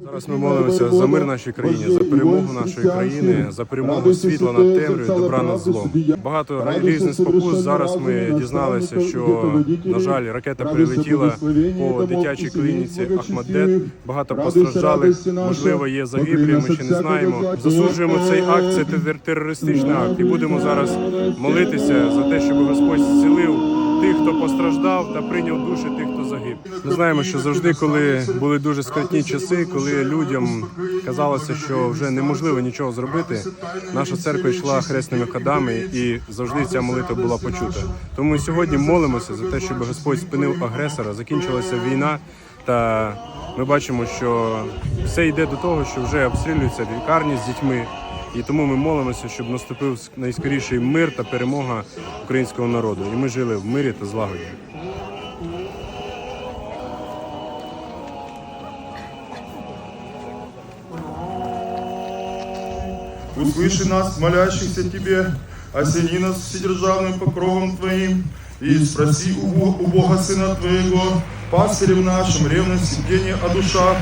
Зараз ми молимося за мир нашій країні, за перемогу нашої країни, за перемогу світла над темрявою, добра над злом. Багато різних спокус. Зараз ми дізналися, що на жаль, ракета прилетіла по дитячій клініці Ахмаддет. Багато постраждалих, можливо, є загиблі. Ми ще не знаємо. Засуджуємо цей акт. Це тер- терористичний акт, і будемо зараз молитися за те, щоб Господь зцілив тих, хто постраждав, та прийняв душі тих, хто загиб. Ми знаємо, що завжди, коли були дуже скрутні часи, коли людям казалося, що вже неможливо нічого зробити, наша церква йшла хресними ходами, і завжди ця молитва була почута. Тому сьогодні молимося за те, щоб Господь спинив агресора, закінчилася війна, та ми бачимо, що все йде до того, що вже обстрілюються лікарні з дітьми. І тому ми молимося, щоб наступив найскоріший мир та перемога українського народу. І ми жили в мирі та злагоді. Услыши нас, молящихся Тебе, осени нас вседержавным покровом Твоим, и спроси у Бога, у Бога Сына Твоего, пастырем нашим, ревность сидения о душах,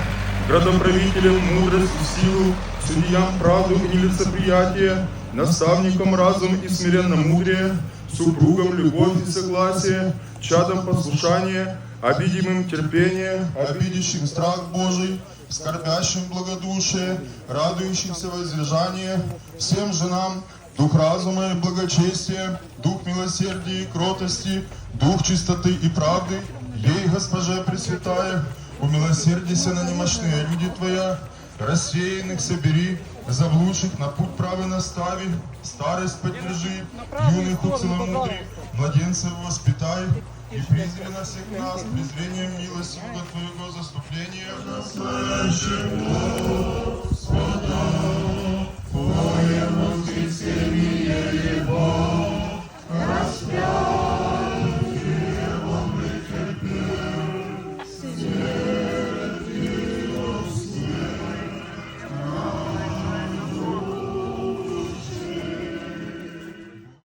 градоправителям мудрость и силу, судьям правду и нелицеприятие, наставникам разум и смиренно мудрее, супругам любовь и согласие, чадам послушание, обидимым терпение, обидящим страх Божий, скорбящим благодушие, радующимся воздержание, всем женам дух разума и благочестия, дух милосердия и кротости, дух чистоты и правды, ей, Госпоже Пресвятая, умилосердися на немощные люди Твоя, рассеянных собери, заблудших на путь правый настави, старость поддержи, юных уцеломудри, младенцев воспитай, и призри на всех нас презрением милости Бога Твоего заступления. Настоящего